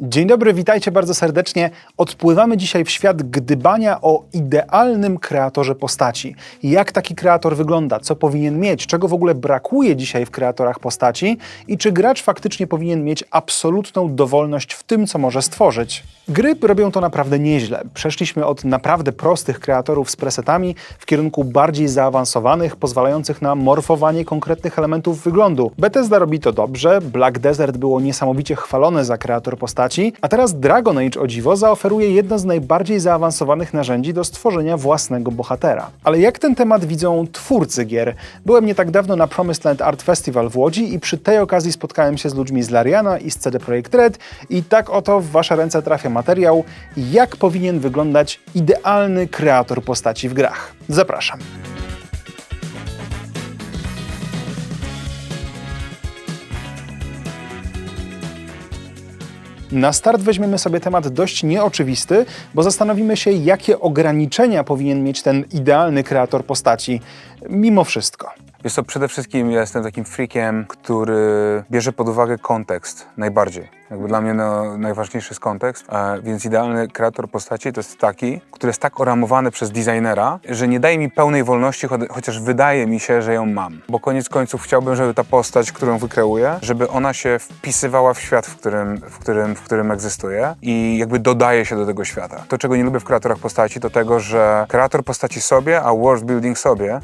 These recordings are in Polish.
Dzień dobry, witajcie bardzo serdecznie. Odpływamy dzisiaj w świat gdybania o idealnym kreatorze postaci. Jak taki kreator wygląda, co powinien mieć, czego w ogóle brakuje dzisiaj w kreatorach postaci i czy gracz faktycznie powinien mieć absolutną dowolność w tym, co może stworzyć. Gry robią to naprawdę nieźle. Przeszliśmy od naprawdę prostych kreatorów z presetami w kierunku bardziej zaawansowanych, pozwalających na morfowanie konkretnych elementów wyglądu. Bethesda robi to dobrze, Black Desert było niesamowicie chwalone za kreator postaci, a teraz Dragon Age o dziwo zaoferuje jedno z najbardziej zaawansowanych narzędzi do stworzenia własnego bohatera. Ale jak ten temat widzą twórcy gier? Byłem nie tak dawno na Promised Land Art Festival w Łodzi i przy tej okazji spotkałem się z ludźmi z Lariana i z CD Projekt Red i tak oto w wasze ręce trafia materiał, jak powinien wyglądać idealny kreator postaci w grach. Zapraszam. Na start weźmiemy sobie temat dość nieoczywisty, bo zastanowimy się, jakie ograniczenia powinien mieć ten idealny kreator postaci, mimo wszystko. Wiesz co, przede wszystkim ja jestem takim freakiem, który bierze pod uwagę kontekst najbardziej. Jakby dla mnie no, najważniejszy jest kontekst, e, więc idealny kreator postaci to jest taki, który jest tak oramowany przez designera, że nie daje mi pełnej wolności, cho- chociaż wydaje mi się, że ją mam. Bo koniec końców chciałbym, żeby ta postać, którą wykreuję, żeby ona się wpisywała w świat, w którym, w którym, w którym egzystuje i jakby dodaje się do tego świata. To, czego nie lubię w kreatorach postaci, to tego, że kreator postaci sobie, a world building sobie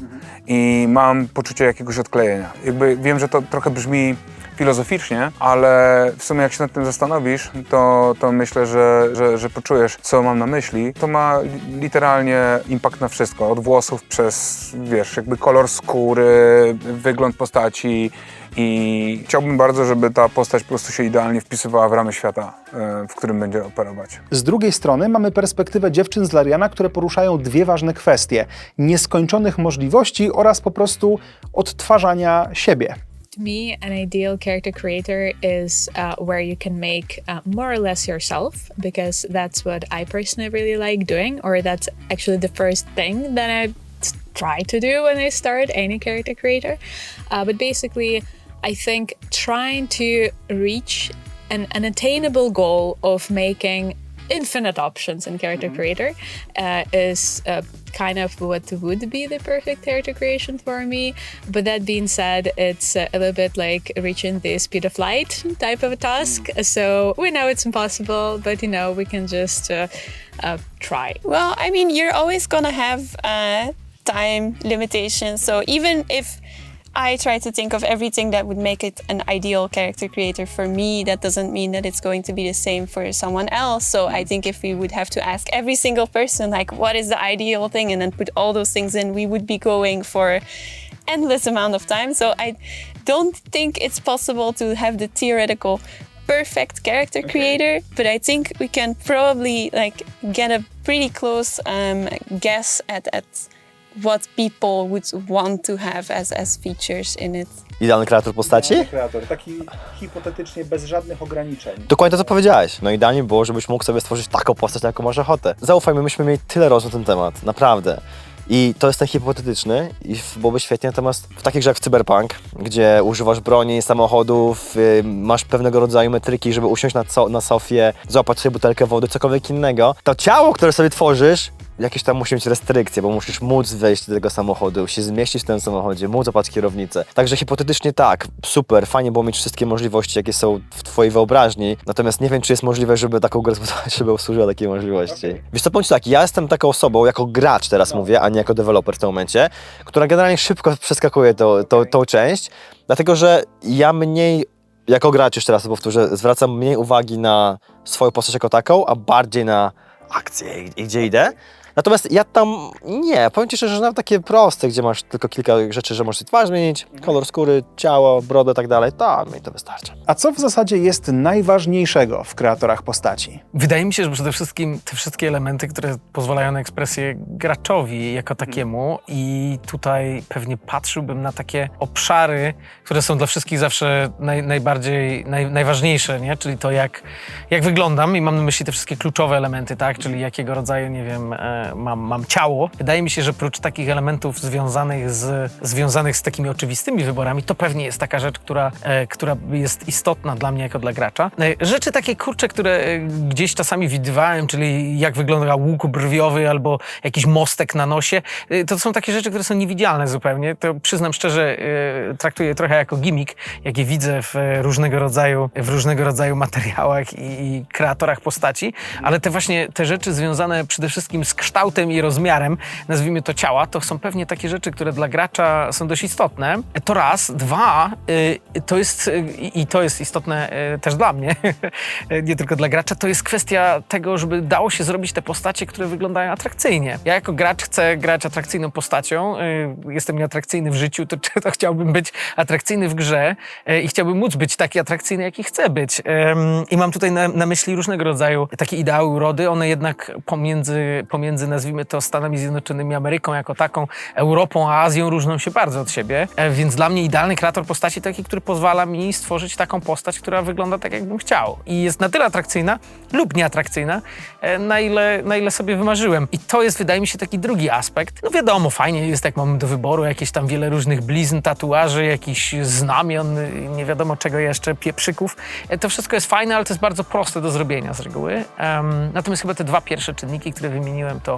i mam poczucie jakiegoś odklejenia. Jakby wiem, że to trochę brzmi filozoficznie, ale w sumie jak się nad tym zastanowisz, to, to myślę, że, że, że poczujesz, co mam na myśli. To ma li- literalnie impact na wszystko, od włosów przez, wiesz, jakby kolor skóry, wygląd postaci i chciałbym bardzo, żeby ta postać po prostu się idealnie wpisywała w ramy świata, e, w którym będzie operować. Z drugiej strony mamy perspektywę dziewczyn z Lariana, które poruszają dwie ważne kwestie: nieskończonych możliwości oraz po prostu odtwarzania siebie. To me, an ideal character creator is uh, where you can make uh, more or less yourself, because that's what I personally really like doing, or that's actually the first thing that I try to do when I start any character creator. Uh, but basically, I think trying to reach an, an attainable goal of making infinite options in character creator uh, is uh, kind of what would be the perfect character creation for me. But that being said, it's a little bit like reaching the speed of light type of a task. So we know it's impossible, but you know, we can just uh, uh, try. Well, I mean, you're always gonna have uh, time limitations. So even if I try to think of everything that would make it an ideal character creator for me, that doesn't mean that it's going to be the same for someone else. So I think if we would have to ask every single person, like, what is the ideal thing, and then put all those things in, we would be going for endless amount of time. So I don't think it's possible to have the theoretical perfect character creator, but I think we can probably like get a pretty close um, guess at, at what people would want to have as, as features in it. Idealny kreator postaci? Kreator, taki hipotetycznie bez żadnych ograniczeń. Dokładnie to, co powiedziałeś. No idealnie było, żebyś mógł sobie stworzyć taką postać, na jaką masz ochotę. Zaufaj mi, myśmy mieli tyle rozmów na ten temat, naprawdę. I to jest ten hipotetyczny i byłoby świetnie, natomiast w takich grach jak Cyberpunk, gdzie używasz broni, samochodów, y, masz pewnego rodzaju metryki, żeby usiąść na, co, na sofie, złapać sobie butelkę wody, cokolwiek innego, to ciało, które sobie tworzysz, jakieś tam musi mieć restrykcje, bo musisz móc wejść do tego samochodu, się zmieścić w tym samochodzie, móc złapać kierownicę. Także hipotetycznie tak, super, fajnie było mieć wszystkie możliwości, jakie są w twojej wyobraźni, natomiast nie wiem, czy jest możliwe, żeby taką grę żeby obsłużyła takie możliwości. Wiesz co, ci tak, ja jestem taką osobą, jako gracz teraz mówię, a nie jako deweloper w tym momencie, która generalnie szybko przeskakuje to, to, tą część, dlatego że ja mniej jako gracz, jeszcze raz powtórzę, zwracam mniej uwagi na swoją postać jako taką, a bardziej na akcję i gdzie idę. Natomiast ja tam nie, powiem Ci szczerze, że nawet takie proste, gdzie masz tylko kilka rzeczy, że możesz sobie twarz zmienić, kolor skóry, ciało, brodę i tak dalej, to mi to wystarczy. A co w zasadzie jest najważniejszego w kreatorach postaci? Wydaje mi się, że przede wszystkim te wszystkie elementy, które pozwalają na ekspresję graczowi jako takiemu i tutaj pewnie patrzyłbym na takie obszary, które są dla wszystkich zawsze naj, najbardziej, naj, najważniejsze, nie? Czyli to jak, jak wyglądam i mam na myśli te wszystkie kluczowe elementy, tak? Czyli jakiego rodzaju, nie wiem, e, e, mam, mam ciało. Wydaje mi się, że prócz takich elementów związanych z, związanych z takimi oczywistymi wyborami, to pewnie jest taka rzecz, która, e, która jest istotna dla mnie jako dla gracza. E, rzeczy takie kurcze, które e, gdzieś czasami widywałem, czyli jak wygląda łuk brwiowy albo jakiś mostek na nosie, to są takie rzeczy, które są niewidzialne zupełnie. To przyznam szczerze, traktuję trochę jako gimmick, jak je widzę w różnego rodzaju, w różnego rodzaju materiałach i, i kreatorach postaci, ale te właśnie te rzeczy związane przede wszystkim z kształtem i rozmiarem, nazwijmy to ciała, to są pewnie takie rzeczy, które dla gracza są dość istotne. To raz. Dwa, y, to jest, y, i to jest istotne y, też dla mnie, nie tylko dla gracza, to jest kwestia tego, żeby dało się zrobić te postacie, które wyglądają atrakcyjnie. Ja jako gracz chcę grać atrakcyjną postacią, jestem nieatrakcyjny w życiu, to, to chciałbym być atrakcyjny w grze i chciałbym móc być taki atrakcyjny, jaki chcę być. I mam tutaj na, na myśli różnego rodzaju takie ideały urody, one jednak pomiędzy, pomiędzy nazwijmy to Stanami Zjednoczonymi, Ameryką jako taką, Europą, a Azją różnią się bardzo od siebie, E, więc dla mnie idealny kreator postaci taki, który pozwala mi stworzyć taką postać, która wygląda tak, jakbym chciał. I jest na tyle atrakcyjna lub nieatrakcyjna, e, na ile, na ile sobie wymarzyłem. I to jest, wydaje mi się, taki drugi aspekt. No wiadomo, fajnie jest, jak mamy do wyboru jakieś tam wiele różnych blizn, tatuaży, jakichś znamion, nie wiadomo czego jeszcze, pieprzyków. E, To wszystko jest fajne, ale to jest bardzo proste do zrobienia z reguły. Em, natomiast chyba te dwa pierwsze czynniki, które wymieniłem, to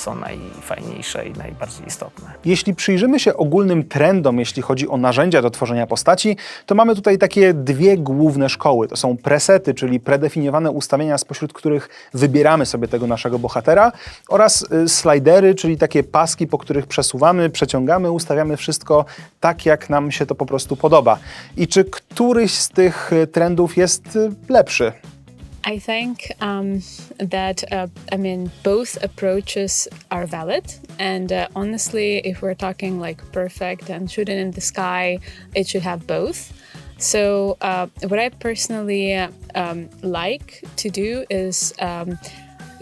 są najfajniejsze i najbardziej istotne. Jeśli przyjrzymy się ogólnym trendom, jeśli chodzi o narzędzia do tworzenia postaci, to mamy tutaj takie dwie główne szkoły. To są presety, czyli predefiniowane ustawienia, spośród których wybieramy sobie tego naszego bohatera, oraz y, slidery, czyli takie paski, po których przesuwamy, przeciągamy, ustawiamy wszystko tak, jak nam się to po prostu podoba. I czy któryś z tych y, trendów jest y, lepszy? I think um, that uh, I mean both approaches are valid, and uh, honestly, if we're talking like perfect and shooting in the sky, it should have both. So uh, what I personally um, like to do is um,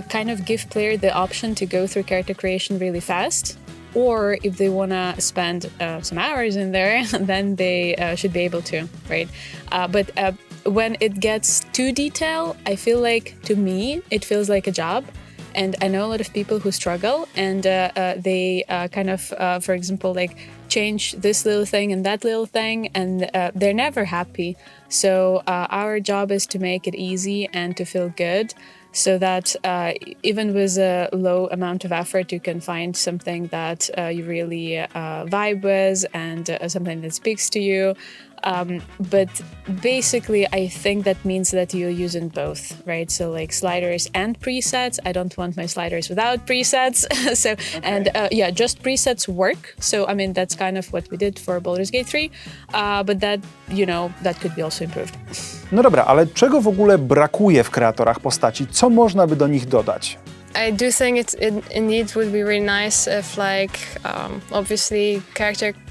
kind of give player the option to go through character creation really fast. Or if they want to spend uh, some hours in there, then they uh, should be able to, right? Uh, but uh, when it gets too detailed, I feel like to me it feels like a job, and I know a lot of people who struggle, and uh, uh, they uh, kind of, uh, for example, like change this little thing and that little thing, and uh, they're never happy. So uh, our job is to make it easy and to feel good. So that even with a low amount of effort, you can find something that you really vibe with and something that speaks to you. Um, but basically, I think that means that you're using both, right? So like sliders and presets. I don't want my sliders without presets. so and uh, yeah, just presets work. So I mean that's kind of what we did for Baldur's Gate 3, uh, but that you know that could be also improved. No dobra, ale czego w ogóle brakuje w kreatorach postaci? Co można by do nich dodać? I do think it, it indeed would be really nice if, like, um, obviously, character s-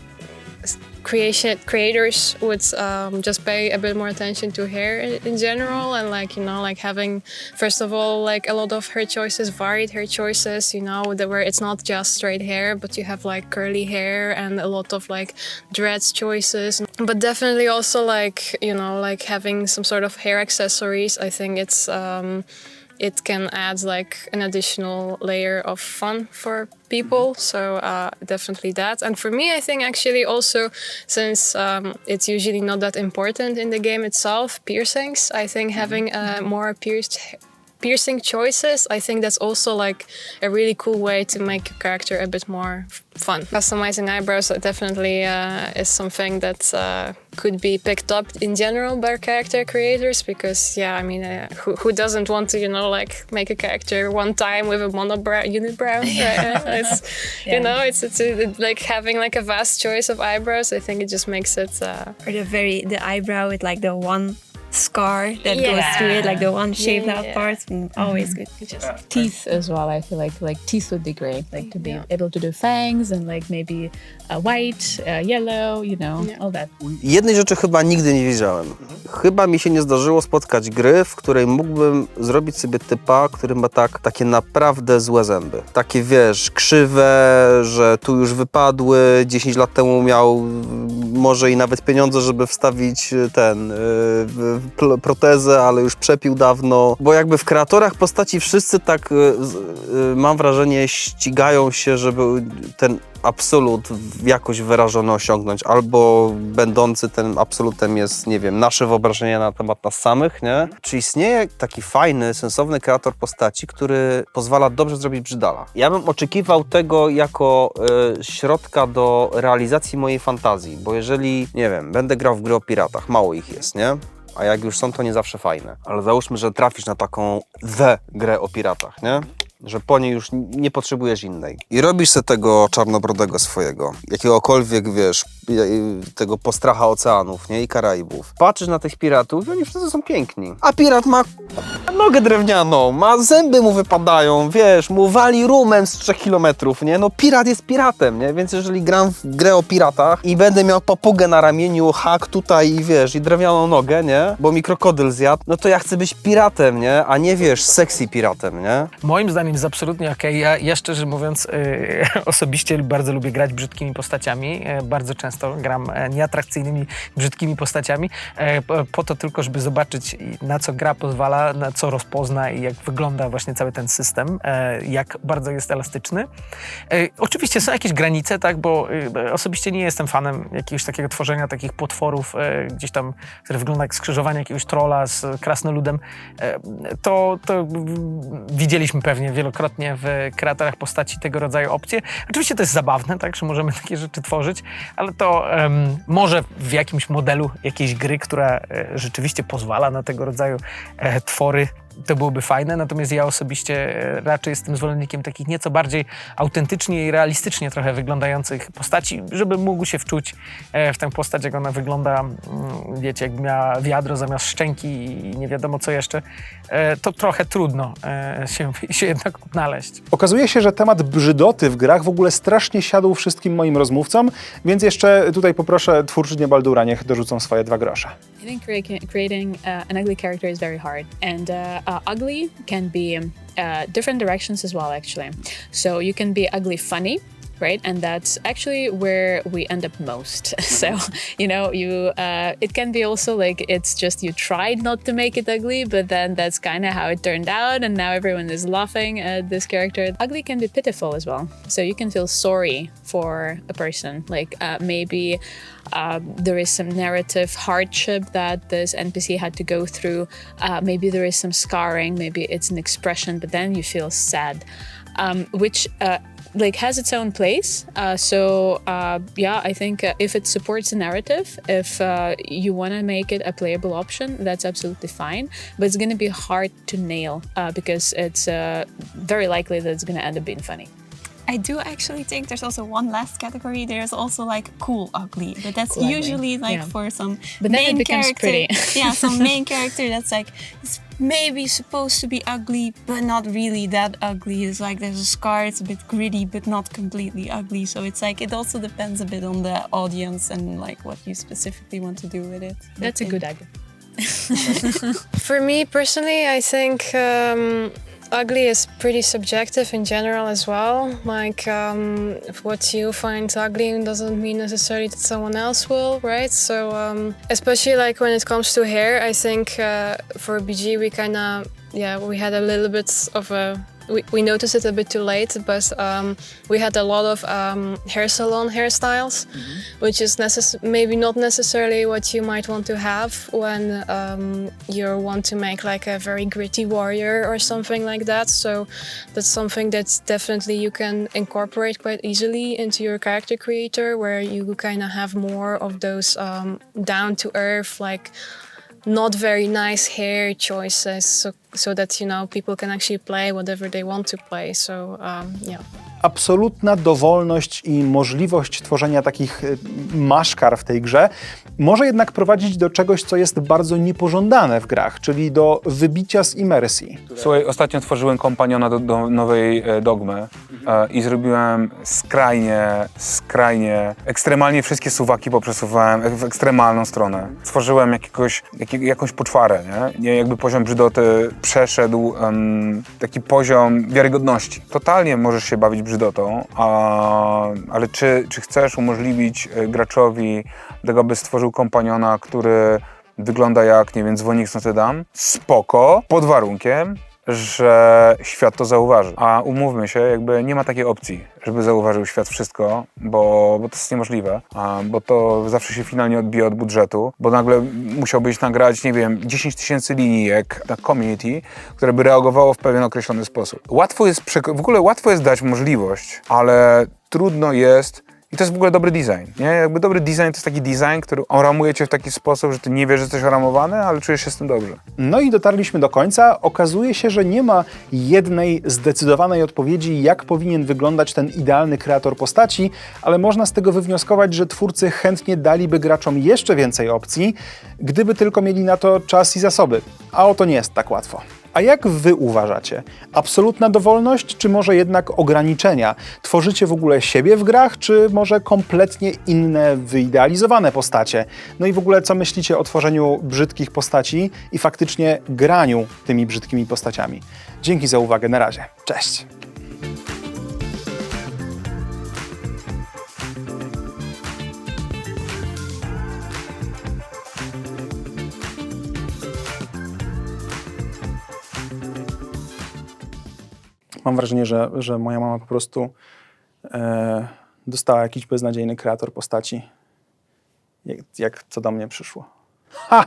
creation creators would um, just pay a bit more attention to hair in, in general, and like you know, like having first of all, like a lot of hair choices, varied hair choices. You know, where it's not just straight hair, but you have like curly hair and a lot of like dreads choices. But definitely also like you know, like having some sort of hair accessories. I think it's. Um, it can add like an additional layer of fun for people. So uh, definitely that. And for me, I think actually also since um, it's usually not that important in the game itself, piercings. I think having uh, more pierced piercing choices i think that's also like a really cool way to make your character a bit more fun. Customizing eyebrows definitely uh, is something that uh, could be picked up in general by character creators because yeah i mean uh, who, who doesn't want to you know like make a character one time with a monobrow unibrow right? it's you know it's, it's uh like having like a vast choice of eyebrows i think it just makes it uh, or the very the eyebrow with like the one scar that goes through it, like the one shaved out Yeah. part. Mm, Always good. teeth as well. I feel like like teeth would be great. Like to be able to do fangs and like maybe uh, white, uh, yellow, you know, Yeah. all that. Jednej rzeczy chyba nigdy nie wiedziałem. Chyba mi się nie zdarzyło spotkać gry, w której mógłbym zrobić sobie typa, który ma tak, takie naprawdę złe zęby. Takie wiesz, krzywe, że tu już wypadły, 10 lat temu miał może i nawet pieniądze, żeby wstawić ten, y, w- pl- protezę, ale już przepił dawno. Bo jakby w kreatorach postaci wszyscy tak, y, mam wrażenie, ścigają się, żeby ten absolut jakoś wyrażony osiągnąć. Albo będący tym absolutem jest, nie wiem, nasze wyobrażenie na temat nas samych, nie? Czy istnieje taki fajny, sensowny kreator postaci, który pozwala dobrze zrobić brzydala? Ja bym oczekiwał tego jako y, środka do realizacji mojej fantazji, bo jeżeli, nie wiem, będę grał w gry o piratach, mało ich jest, nie? A jak już są, to nie zawsze fajne. Ale załóżmy, że trafisz na taką the grę o piratach, nie? Że po niej już nie potrzebujesz innej. I robisz sobie tego czarnobrodego swojego, jakiegokolwiek, wiesz, tego postracha oceanów, nie? I Karaibów. Patrzysz na tych piratów i oni wszyscy są piękni. A pirat ma nogę drewnianą, ma zęby mu wypadają, wiesz, mu wali rumem z 3 kilometrów, nie? No pirat jest piratem, nie? Więc jeżeli gram w grę o piratach i będę miał papugę na ramieniu, hak tutaj i wiesz, i drewnianą nogę, nie? Bo mi krokodyl zjadł, no to ja chcę być piratem, nie? A nie wiesz, sexy piratem, nie? Moim zdaniem jest absolutnie okej. Ja, ja szczerze mówiąc y, osobiście bardzo lubię grać brzydkimi postaciami. E, bardzo często gram e, nieatrakcyjnymi, brzydkimi postaciami e, po, to tylko, żeby zobaczyć na co gra pozwala, na co rozpozna i jak wygląda właśnie cały ten system, e, jak bardzo jest elastyczny. E, oczywiście są jakieś granice, tak, bo y, osobiście nie jestem fanem jakiegoś takiego tworzenia takich potworów e, gdzieś tam, które wygląda jak skrzyżowanie jakiegoś trolla z krasnoludem. E, to, to widzieliśmy pewnie wielokrotnie w kreatorach postaci tego rodzaju opcje. Oczywiście to jest zabawne, tak, że możemy takie rzeczy tworzyć, ale to em, może w jakimś modelu jakiejś gry, która e, rzeczywiście pozwala na tego rodzaju e, twory, to byłoby fajne, natomiast ja osobiście e, raczej jestem zwolennikiem takich nieco bardziej autentycznie i realistycznie trochę wyglądających postaci, żeby mógł się wczuć e, w tę postać, jak ona wygląda, mm, wiecie, jakby miała wiadro zamiast szczęki i nie wiadomo co jeszcze, e, to trochę trudno się, się jednak odnaleźć. Okazuje się, że temat brzydoty w grach w ogóle strasznie siadł wszystkim moim rozmówcom, więc jeszcze tutaj poproszę twórczynię Baldura, niech dorzucą swoje dwa grosze. I think creating, creating uh, an ugly character is very hard, and uh, uh, ugly can be uh, different directions as well, actually. So you can be ugly funny. Right, and that's actually where we end up most. so, you know, you uh, it can be also like it's just you tried not to make it ugly, but then that's kind of how it turned out, and now everyone is laughing at this character. Ugly can be pitiful as well. So you can feel sorry for a person, like uh, maybe um, there is some narrative hardship that this NPC had to go through. Uh, maybe there is some scarring. Maybe it's an expression, but then you feel sad, um, which uh, like has its own place. Uh, so uh, yeah, I think uh, if it supports the narrative, if uh, you want to make it a playable option, that's absolutely fine. But it's going to be hard to nail uh, because it's uh, very likely that it's going to end up being funny. I do actually think there's also one last category. There's also like cool ugly, but that's Cool ugly, usually like yeah. for some But then it main becomes character. pretty. yeah, some main character that's like maybe supposed to be ugly, but not really that ugly. It's like there's a scar, it's a bit gritty, but not completely ugly. So it's like it also depends a bit on the audience and like what you specifically want to do with it. That's a good in- ugly. For me personally, I think um, ugly is pretty subjective in general as well. Like um, what you find ugly doesn't mean necessarily that someone else will, right? So um, especially like when it comes to hair, I think uh, for BG we kind of yeah we had a little bit of a we, we noticed it a bit too late, but um, we had a lot of um, hair salon hairstyles, which is necess- maybe not necessarily what you might want to have when um, you want to make like a very gritty warrior or something like that. So that's something that definitely you can incorporate quite easily into your character creator, where you kind of have more of those um, down to earth, like not very nice hair choices so, so that you know people can actually play whatever they want to play. So um, yeah absolutna dowolność i możliwość tworzenia takich y, maszkar w tej grze może jednak prowadzić do czegoś, co jest bardzo niepożądane w grach, czyli do wybicia z imersji. Słuchaj, ostatnio tworzyłem kompaniona do, do nowej e, dogmy e, i zrobiłem skrajnie, skrajnie, ekstremalnie wszystkie suwaki poprzesuwałem w ekstremalną stronę. Stworzyłem jakiegoś, jakie, jakąś poczwarę, nie? nie? Jakby poziom brzydoty przeszedł em, taki poziom wiarygodności. Totalnie możesz się bawić brzydotą, a, ale czy, czy chcesz umożliwić e, graczowi tego, by stworzył kompaniona, który wygląda jak, nie wiem, dzwonik z Notre Dame, spoko, pod warunkiem, że świat to zauważy. A umówmy się, jakby nie ma takiej opcji, żeby zauważył świat wszystko, bo, bo to jest niemożliwe, a, bo to zawsze się finalnie odbija od budżetu, bo nagle musiałbyś nagrać, nie wiem, 10 tysięcy linijek na community, które by reagowało w pewien określony sposób. Łatwo jest, w ogóle łatwo jest dać możliwość, ale trudno jest i to jest w ogóle dobry design, nie? Jakby dobry design to jest taki design, który oramuje cię w taki sposób, że ty nie wiesz, że jesteś oramowany, ale czujesz się z tym dobrze. No i dotarliśmy do końca. Okazuje się, że nie ma jednej zdecydowanej odpowiedzi, jak powinien wyglądać ten idealny kreator postaci, ale można z tego wywnioskować, że twórcy chętnie daliby graczom jeszcze więcej opcji, gdyby tylko mieli na to czas i zasoby. A oto nie jest tak łatwo. A jak wy uważacie? Absolutna dowolność, czy może jednak ograniczenia? Tworzycie w ogóle siebie w grach, czy może kompletnie inne, wyidealizowane postacie? No i w ogóle co myślicie o tworzeniu brzydkich postaci i faktycznie graniu tymi brzydkimi postaciami? Dzięki za uwagę, na razie. Cześć! Mam wrażenie, że, że moja mama po prostu e, dostała jakiś beznadziejny kreator postaci, jak, jak co do mnie przyszło. Ha!